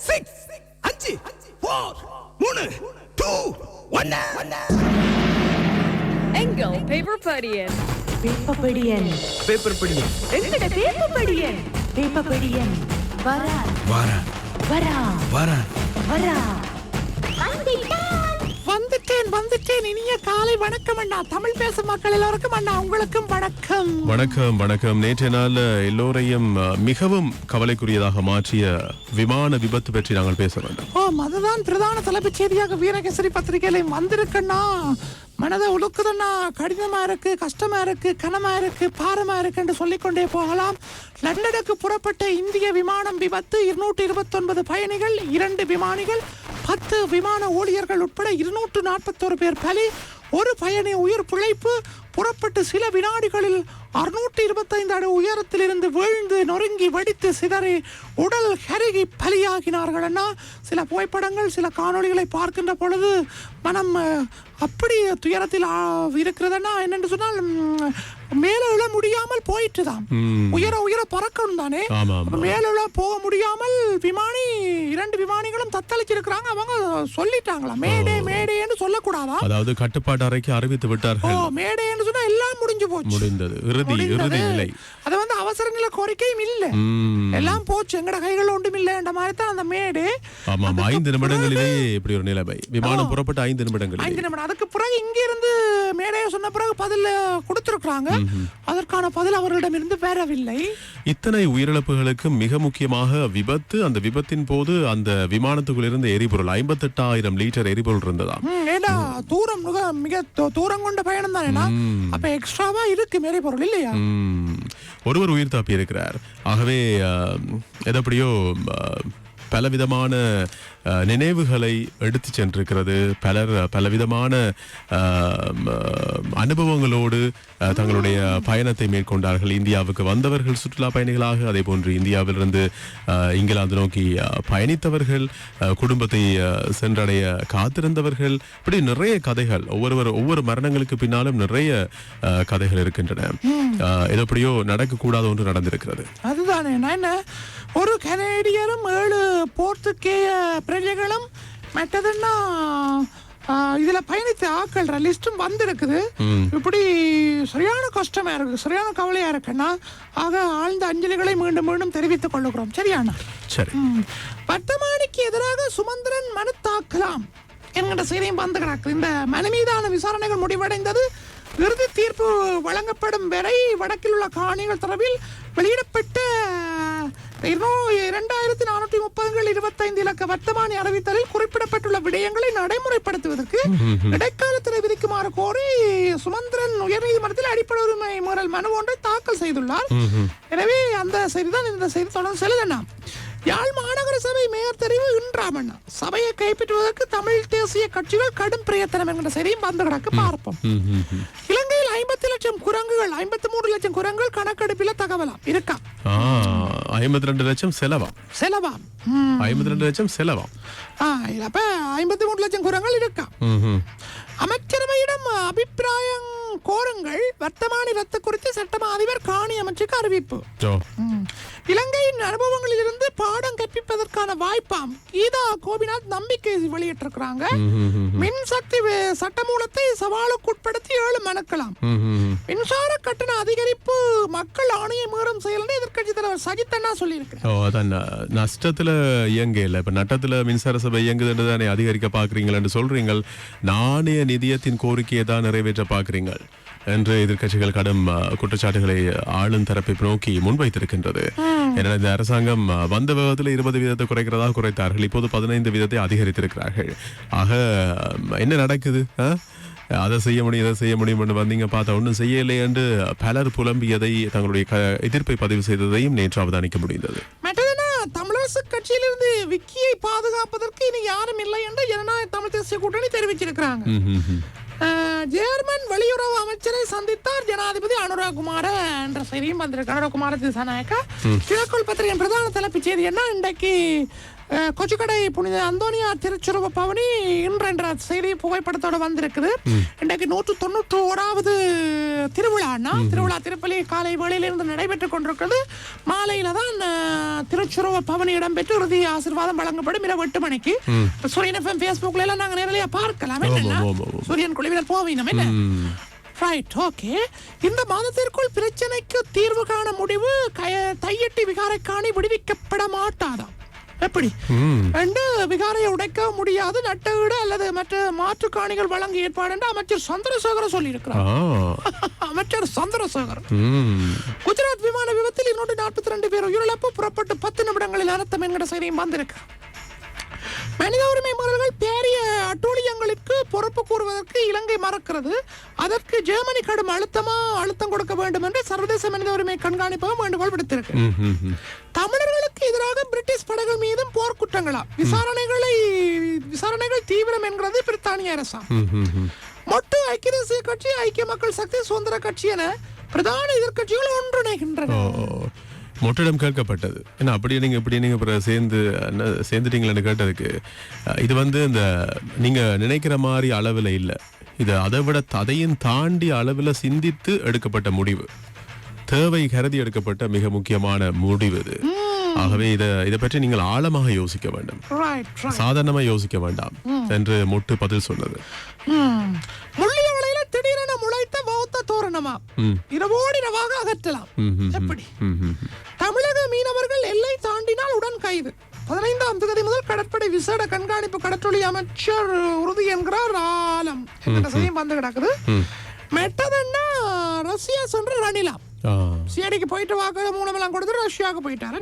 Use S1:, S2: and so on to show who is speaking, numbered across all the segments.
S1: Six அஞ்சு four மூணு two ஒன்னு
S2: எங்கள் பேப்பர் படியன்
S3: பேப்பப்படியன்
S1: பேப்பர் படி
S3: எங்கட பேப்பப்படியன் பேப்பப்படியன் வரா
S1: வாரா
S3: வரா
S1: வாரா
S3: வரா
S4: வந்துட்டேன் வந்துட்டேன். இனிய காலை வணக்கம் அண்ணா. தமிழ் பேசும் மக்கள் எல்லோருக்கும் அண்ணா உங்களுக்கும் வணக்கம்.
S5: வணக்கம் வணக்கம். நேற்றைய நாள்ல எல்லோரையும் மிகவும் கவலைக்குரியதாக மாற்றிய விமான விபத்து பற்றி நாங்கள் பேச வேண்டும்.
S4: ஓ அதுதான் பிரதான தலைப்புச் செய்தியாக வீரகேசரி பத்திரிகையில வந்திருக்கண்ணா. மனதை உழுக்குதண்ணா கடினமா இருக்கு கஷ்டமா இருக்கு கனமா இருக்கு பாரமா இருக்கு என்று சொல்லிக்கொண்டே போகலாம். லண்டனுக்கு புறப்பட்ட இந்திய விமானம் விபத்து. இருநூற்றி இருபத்தொன்பது பயணிகள் இரண்டு விமானிகள் பத்து விமான ஊழியர்கள் உட்பட இருநூற்று நாற்பத்தோரு பேர் பலி ஒரு பயணி உயிர் பிழைப்பு புறப்பட்டு சில வினாடிகளில் அறுநூற்றி இருபத்தைந்து அடி உயரத்தில் இருந்து வீழ்ந்து நொறுங்கி வெடித்து சிதறி உடல் கருகி பலியாகினார்கள் அண்ணா. சில புகைப்படங்கள் சில காணொளிகளை பார்க்கின்ற பொழுது மனம் அப்படி துயரத்தில் இருக்கிறதுன்னா என்னென்று சொன்னால் ம், மேலே விழ முடியாமல் போயிட்டுதான். உயர உயர பறக்கணும் தானே?
S5: ஆமா, ஆமா.
S4: அப்ப மேலே விழ போக முடியாமல் விமானி இரண்டு விமானிகளும் தத்தளிச்சிருக்கிறாங்க. அவங்க சொல்லிட்டாங்களா மேடே மேடேன்னு சொல்லக்கூடாதா?
S5: அதாவது கட்டுப்பாட்டு அறைக்கு அறிவித்து
S4: ஓ
S5: விட்டார்கள்
S4: மேடேன்னு சொன்னா எல்லாம் முடிஞ்சு போச்சு.
S5: முடிந்தது. இறுதி. இறுதி நிலை.
S4: அது வந்து அவசர நிலை கோரிக்கையும் இல்ல. எல்லாம் போச்சு. எங்கட கைகள் ஒன்றும் இல்லைன்ற மாதிரி தான் அந்த மேடு.
S5: ஆமாம் ஐந்து நிமிடங்களிலேயே இப்படி ஒரு நிலைமை. விமானம் புறப்பட்ட ஐந்து நிமிடங்களிலே.
S4: ஐந்து நிமிடம். அதுக்கு பிறகு இங்க இருந்து மேடையை சொன்ன பிறகு பதில் கொடுத்திருக்கிறாங்க. அதற்கான பதில் அவர்களிடம் இருந்து வரவில்லை
S5: இத்தனை உயிரிழப்புகளுக்கு மிக முக்கியமாக விபத்து அந்த விபத்தின் போது அந்த விமானத்துக்குள் இருந்த எரிபொருள் ஐம்பத்தெட்டாயிரம் லிட்டர் எரிபொருள் இருந்ததாம்.
S4: ம், ஏடா தூரம் மிக மிக தூரம் கொண்ட பயணம் தானேனா அப்ப எக்ஸ்ட்ராவா இருக்கு மேரி பொருள் இல்லையா.
S5: ஒருவர் உயிர் தப்பி இருக்கிறார் ஆகவே எதப்படியோ பலவிதமான நினைவுகளை எடுத்து சென்றிருக்கிறது. பலர் பலவிதமான அனுபவங்களோடு தங்களுடைய பயணத்தை மேற்கொண்டார்கள். இந்தியாவுக்கு வந்தவர்கள் சுற்றுலா பயணிகளாக அதே போன்று இந்தியாவிலிருந்து இங்கிலாந்து நோக்கி பயணித்தவர்கள் குடும்பத்தை சென்றடைய காத்திருந்தவர்கள் இப்படி நிறைய கதைகள் ஒவ்வொருவர் ஒவ்வொரு மரணங்களுக்கு பின்னாலும் நிறைய கதைகள் இருக்கின்றன. இது எப்படியோ நடக்கக்கூடாத ஒன்று நடந்திருக்கிறது.
S4: அதுதானே என்ன ஒரு கனேடியரும் ஏழு போர்த்துகேய பிரஜைகளும் மற்றதுன்னா இதுல பயணித்த ஆக்கள் லிஸ்டும் வந்திருக்குது. இப்படி சரியான கஷ்டமா இருக்கு சரியான கவலையா இருக்குன்னா ஆக ஆழ்ந்த அஞ்சலிகளை மீண்டும் மீண்டும் தெரிவித்துக் கொள்ளுகிறோம். சரியாண்ணா?
S5: சரி.
S4: வர்த்தமானிக்கு எதிராக சுமந்திரன் மனு தாக்கலாம் என்கிற செய்தியும் வந்து கிடக்கு இந்த மனு மீதான விசாரணைகள் முடிவடைந்தது. இறுதி தீர்ப்பு வழங்கப்படும் வரை வடக்கில் உள்ள காணிகள் தொடர்பில் வெளியிடப்பட்ட இரண்டாயிரத்தி நானூற்றி முப்பதுகள் இருபத்தைந்து இலக்க வர்த்தமானி அறிவித்தலில் குறிப்பிடப்பட்டுள்ள விடயங்களை நடைமுறைப்படுத்துவதற்கு இடைக்காலத்தில் விதிக்குமாறு கோரி சுமந்திரன் உயர்நீதிமன்றத்தில் அடிப்படை உரிமை மீறல் மனு ஒன்றை தாக்கல் செய்துள்ளார். எனவே அந்த செய்திதான் இந்த செய்தி தொடர்ந்து செல்லுதண்ணா யாழ் மாநகர சபை மேயர் தெரிவு இன்றாமண்ணா? சபையை கைப்பற்றுவதற்கு தமிழ் தேசிய கட்சிகள் கடும் பிரயத்தனம் என்கிற செய்தியும் வந்து கிடக்கு. பார்ப்போம். இலங்கையில் ஐம்பத்தி லட்சம் குரங்குகள் ஐம்பத்தி மூணு லட்சம் குரங்குகள் கணக்கெடுப்பில தகவலாம் இருக்கா?
S5: ஐம்பத்தி ரெண்டு லட்சம் செலவாம்
S4: செலவாம்.
S5: ஐம்பத்தி ரெண்டு லட்சம் செலவாம்
S4: அப்ப ஐம்பத்தி மூணு லட்சம் குரங்கள் இருக்கா. அமைச்சரவையிடம் அபிப்பிராயம் கோருங்கள் வர்த்தமானி ரத்து குறித்து சட்டமா அதிபர் காணி அமைச்சுக்கு அறிவிப்பு. இலங்கையின் அனுபவங்களிலிருந்து பாடம் கற்பிப்பதற்கான வாய்ப்பாம் கீதா கோபிநாத் நம்பிக்கை வெளியிட்டிருக்கிறாங்க. மின்சக்தி சட்டமூலத்தை சவாலுக்குட்படுத்தி ஏழு மனுக்கலாம்
S5: ம், ம், ம்.
S4: மின்சார கட்டண அதிகரிப்பு மக்கள் ஆணைய மீறும் செயல்னு எதிர்க்கட்சி தலைவர் சஜித் அண்ணா சொல்லியிருக்கிறார்.
S5: ஓ அதான் நஷ்டத்துல இயங்கல இப்ப நட்டத்துல மின்சார சபை இயங்குதுன்னு தானே அதிகரிக்க பாக்குறீங்கன்னு சொல்றீங்க நாணய நிதியத்தின் கோரிக்கையை தான் நிறைவேற்ற பாக்குறீங்க என்று எதிர்க்கட்சிகள் கடும் குற்றச்சாட்டுகளை ஆளும் தரப்பை நோக்கி முன்வைத்திருக்கின்றது. ஏன்னா இந்த அரசாங்கம் வந்த வேகத்தில் இருபது வீதத்தை குறைக்கிறதாக குறைத்தார்கள். இப்போது பதினைந்து வீதத்தை அதிகரித்திருக்கிறார்கள். ஆக என்ன நடக்குது? அதை செய்ய முடியும் இதை செய்ய முடியும் வந்தீங்க பார்த்தா ஒன்றும் செய்யலை என்று பலர் புலம்பியதை தங்களுடைய எதிர்ப்பை பதிவு செய்ததையும் நேற்று அவதானிக்க முடிந்தது.
S4: தமிழரசு கட்சியிலிருந்து விக்கியை பாதுகாப்பதற்கு இனி யாரும் இல்லை என்று ஜனநாயக தமிழ் தேசிய கூட்டணி தெரிவிச்சிருக்கிறாங்க. ஜேர்மன் வெளியுறவு அமைச்சரை சந்தித்தார் ஜனாதிபதி அனுராகுமார என்ற செய்தியும் வந்திருக்கு. அனுராகுமார திசாநாயக்கா. தினக்குள் பத்திரிகையின் பிரதான தலைப்புச் செய்தி என்ன? இன்றைக்கு கொச்சிக்கடை புனித அந்தோனியா திருச்சுருவ பவனி இன்று என்ற செய்தி புகைப்படத்தோட வந்திருக்குது. இன்றைக்கு நூற்று தொண்ணூற்று ஓராவது திருவிழான்னா திருவிழா திருப்பலி காலை வேளையிலிருந்து நடைபெற்றுக் கொண்டிருக்கிறது. மாலையில தான் திருச்சுருவ பவனி இடம்பெற்று இறுதி ஆசீர்வாதம் வழங்கப்படும். இரவு எட்டு மணிக்கு. சூரியன் எஃப்எம் ஃபேஸ்புக்ல எல்லாம் நாங்க நேரலையா பார்க்கலாம். என்னன்னா. சூரியன் குழுவினர் போவீனம். என்ன. ரைட் ஓகே இந்த மாதத்திற்குள் பிரச்சனைக்கு தீர்வு காண முடிவு கய- தையட்டி விகாரைக்காணி விடுவிக்கப்பட மாட்டாதாம். எப்படி? ரெண்டு விகாரையை உடைக்க முடியாது நட்டவீடு அல்லது மற்ற மாற்று காணிகள் வழங்க ஏற்பாடு என்று அமைச்சர் சந்திரசேகர சொல்லியிருக்கிறார். அமைச்சர் சந்திரசேகர் குஜராத் விமான விபத்தில் இருநூற்றி நாற்பத்தி ரெண்டு பேர் உயிரிழப்பு புறப்பட்டு பத்து நிமிடங்களில் அனர்த்தம் என்கிற செய்தியும் வந்திருக்கு மனித உரிமை மீறல்கள் பேரிய அட்டூழியங்களுக்கு பொறுப்பு கூறுவதற்கு இலங்கை மறக்கிறது. அதற்கு ஜெர்மனி கடும் அழுத்தமா அழுத்தம் கொடுக்க வேண்டும் என்று சர்வதேச மனித உரிமை கண்காணிப்பகம் வேண்டுகோள் விடுத்திருக்கு. பிரிட்டிஷ் படைகள் மீதும் போர்க்குற்றங்களா? விசாரணைகளை விசாரணைகள் தீவிரம் என்கிறது பிரித்தானிய அரசாங்கம். மொட்டு ஐக்கிய தேசிய கட்சி ஐக்கிய மக்கள் சக்தி சுதந்திர கட்சி என பிரதான எதிர்க்கட்சிகள் ஒன்றிணைகின்றன.
S5: மொட்டிடம் கேட்கப்பட்டது. ஏன்னா அப்படியே நீங்க இப்படி நீங்க அப்புறம் சேர்ந்து சேர்ந்துட்டீங்களான்னு கேட்டதுக்கு இது வந்து இந்த நீங்க நினைக்கிற மாதிரி அளவில் இல்லை. இது அதை விட அதையும் தாண்டி அளவில் சிந்தித்து எடுக்கப்பட்ட முடிவு. தேவை கருதி எடுக்கப்பட்ட மிக முக்கியமான முடிவு இது. ஆகவே இதை இதை பற்றி நீங்கள் ஆழமாக யோசிக்க வேண்டும்.
S4: ரைட் ரைட்
S5: சாதாரணமா யோசிக்க வேண்டாம் என்று மொட்டு பதில் சொன்னது.
S4: திடீரென முளைத்த பௌத்த தோரணமா? இரவோடு இரவாக அகற்றலாம். எப்படி. தமிழக மீனவர்கள் எல்லை தாண்டினால் உடன் கைது. பதினைந்தாம் தேதி முதல் கடற்படை விசேட கண்காணிப்பு கடற்றொழி அமைச்சர் உறுதி என்கிறார் ஆலம். என்கிற செய்தியும் வந்து கிடக்குது. மெட்டதுன்னா ரஷ்யா சென்று ரணிலாம். சிஐடிக்கு போயிட்டு வாக்கு மூலமெல்லாம் கொடுத்து ரஷ்யாவுக்கு போயிட்டாரு.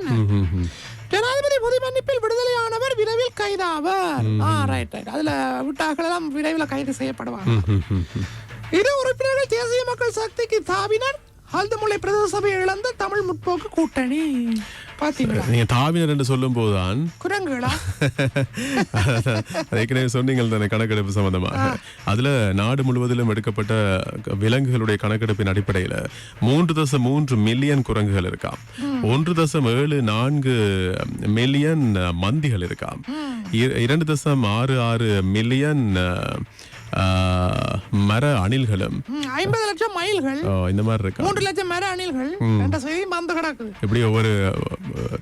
S4: ஜனாதிபதி பொது மன்னிப்பில் விடுதலையானவர் விரைவில் கைதாவர். ஆ ரைட் ரைட் அதுல விட்டாக்கள் எல்லாம் விரைவில் கைது செய்யப்படுவாங்க. இரு உறுப்பினர்கள் தேசிய மக்கள் சக்திக்கு தாவினர். ஆழ்துமுல்லை பிரதேச சபையை இழந்த தமிழ் முற்போக்கு கூட்டணி. பாத்தீங்களா?
S5: நீங்க தாவினர் என்று சொல்லும் போதுதான்
S4: குரங்குகளா
S5: ஏற்கனவே சொன்னீங்கள் தானே கணக்கெடுப்பு சம்பந்தமாக அதுல நாடு முழுவதிலும் எடுக்கப்பட்ட விலங்குகளுடைய கணக்கெடுப்பின் அடிப்படையில மூன்று தசம் மூன்று மில்லியன் குரங்குகள் இருக்காம். ஒன்று தசம் ஏழு நான்கு மில்லியன் மந்திகள் இருக்காம். இர- இரண்டு தசம் ஆறு ஆறு மில்லியன் மர அணில்களும்.
S4: ஐம்பது லட்சம் மைல்கள்
S5: ஆ, இந்த மாதிரி இருக்கா?
S4: மூன்று லட்சம் மர அணில்கள். என்ற செய்தி வந்து கிடக்குது
S5: இப்படி ஒவ்வொரு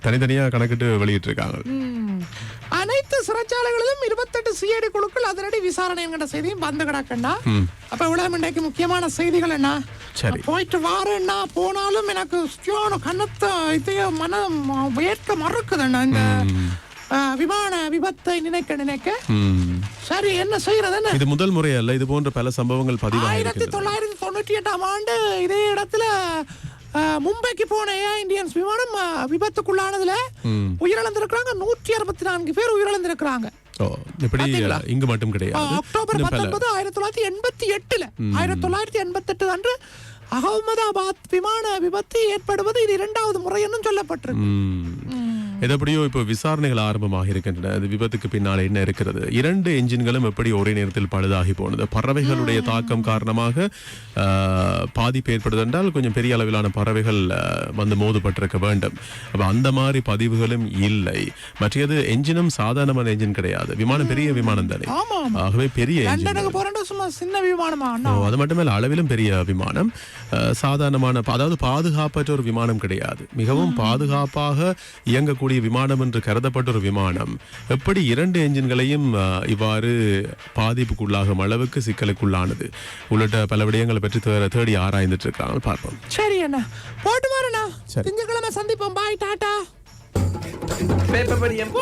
S5: தனித்தனியா கணக்கிட்டு வெளியிட்டு இருக்காங்க
S4: ம். அனைத்து சிறைச்சாலைகளிலும் இருபத்தெட்டு சிஐடி குழுக்கள் அதிரடி விசாரணை என்கிற செய்தியும் வந்து கிடக்குன்னா அப்ப இவ்வளவு இன்றைக்கு முக்கியமான செய்திகள் என்ன?
S5: சரி.
S4: போயிட்டு வாரேன்னா போனாலும் எனக்கு கண்ணத்தை இதைய மனம் வேட்க மறுக்குதுண்ணா. இந்த விமான விபத்தை நினைக்க நினைக்க. சரி என்ன செய்யறது
S5: இது முதல் முறை அல்ல இது போன்ற பல சம்பவங்கள் பதிவாக
S4: ஆயிரத்தி தொள்ளாயிரத்தி தொண்ணூற்றி எட்டாம் ஆண்டு இதே இடத்துல மும்பைக்கு போன ஏர் இந்தியன்ஸ் விமானம் விபத்துக்குள்ளானதுல உயிரிழந்திருக்கிறாங்க. நூற்றி அறுபத்தி நான்கு பேர் உயிரிழந்திருக்கிறாங்க.
S5: இப்படி இங்கு மட்டும் கிடையாது.
S4: அக்டோபர் பத்தொன்பது ஆயிரத்தி தொள்ளாயிரத்தி எண்பத்தி எட்டுல ஆயிரத்தி தொள்ளாயிரத்தி எண்பத்தி எட்டு அன்று அகமதாபாத் விமான விபத்து ஏற்படுவது இது இரண்டாவது முறை என்னும் சொல்லப்பட்டிருக்கு.
S5: எதப்படியோ இப்போ விசாரணைகள் ஆரம்பமாக இருக்கின்றன. அது விபத்துக்கு பின்னால் என்ன இருக்கிறது? இரண்டு என்ஜின்களும் எப்படி ஒரே நேரத்தில் பழுதாகி போனது? பறவைகளுடைய தாக்கம் காரணமாக பாதிப்பு ஏற்படுது என்றால் கொஞ்சம் பெரிய அளவிலான பறவைகள் வந்து மோதுபட்டிருக்க வேண்டும். அப்ப அந்த மாதிரி பதிவுகளும் இல்லை. மற்றது என்ஜினும் சாதாரணமான என்ஜின் கிடையாது. விமானம் பெரிய விமானம் தானே? ஆகவே பெரிய அது. மட்டுமல்ல அளவிலும் பெரிய விமானம். சாதாரணமான அதாவது பாதுகாப்பற்ற ஒரு விமானம் கிடையாது. மிகவும் பாதுகாப்பாக இயங்கக்கூடிய விமானம் என்று கருதப்பட்ட ஒரு விமானம். எப்படி இரண்டு என்ஜின்களையும் இவ்வாறு பாதிப்புக்குள்ளாகும் அளவுக்கு சிக்கலுக்குள்ளானது? உள்ளிட்ட பல விடயங்களை பற்றி தேடி ஆராய்ந்துட்டு இருக்காங்க. பார்ப்போம்.
S4: சரி அண்ணா. போட்டு வரண்ணா.
S5: சரி.
S4: திங்கட்கிழமை சந்திப்போம். பாய் டாடா.
S1: பேப்பர் படியம்